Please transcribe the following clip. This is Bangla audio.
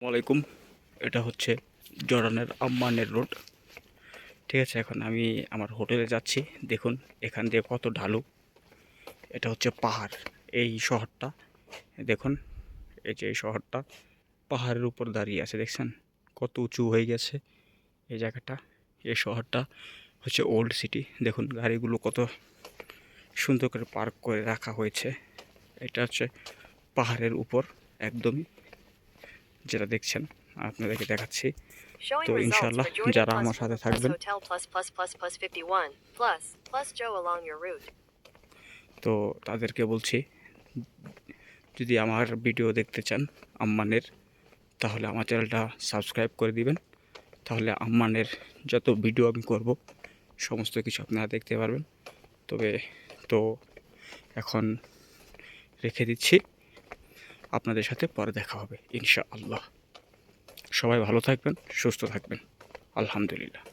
আসসালামাইকুম এটা হচ্ছে জর্ডানের আম্মানের রোড। ঠিক আছে, এখন আমি আমার হোটেলে যাচ্ছি। দেখুন, এখান দিয়ে কত ঢালু। এটা হচ্ছে পাহাড়, এই শহরটা। দেখুন, এই যে এই শহরটা পাহাড়ের উপর দাঁড়িয়ে আছে, দেখছেন? কত উঁচু হয়ে গেছে এই জায়গাটা। এই শহরটা হচ্ছে ওল্ড সিটি। দেখুন, গাড়িগুলো কত সুন্দর করে পার্ক করে রাখা হয়েছে। এটা হচ্ছে পাহাড়ের উপর, একদমই। যেটা দেখছেন আপনাদেরকে দেখাচ্ছি। তো ইনশাআল্লাহ যারা আমার সাথে থাকবেন। hotel plus plus plus plus 51 plus plus Joe along your route. তো তাদেরকে বলছি যদি আমার ভিডিও দেখতে চান আম্মানের তাহলে আমার চ্যানেলটা সাবস্ক্রাইব করে দিবেন। তাহলে আম্মানের যত ভিডিও আমি করব সমস্ত কিছু আপনারা দেখতে পারবেন। তবে তো এখন রেখে দিচ্ছি। আপনাদের সাথে পরে দেখা হবে ইনশাআল্লাহ। সবাই ভালো থাকবেন সুস্থ থাকবেন। আলহামদুলিল্লাহ।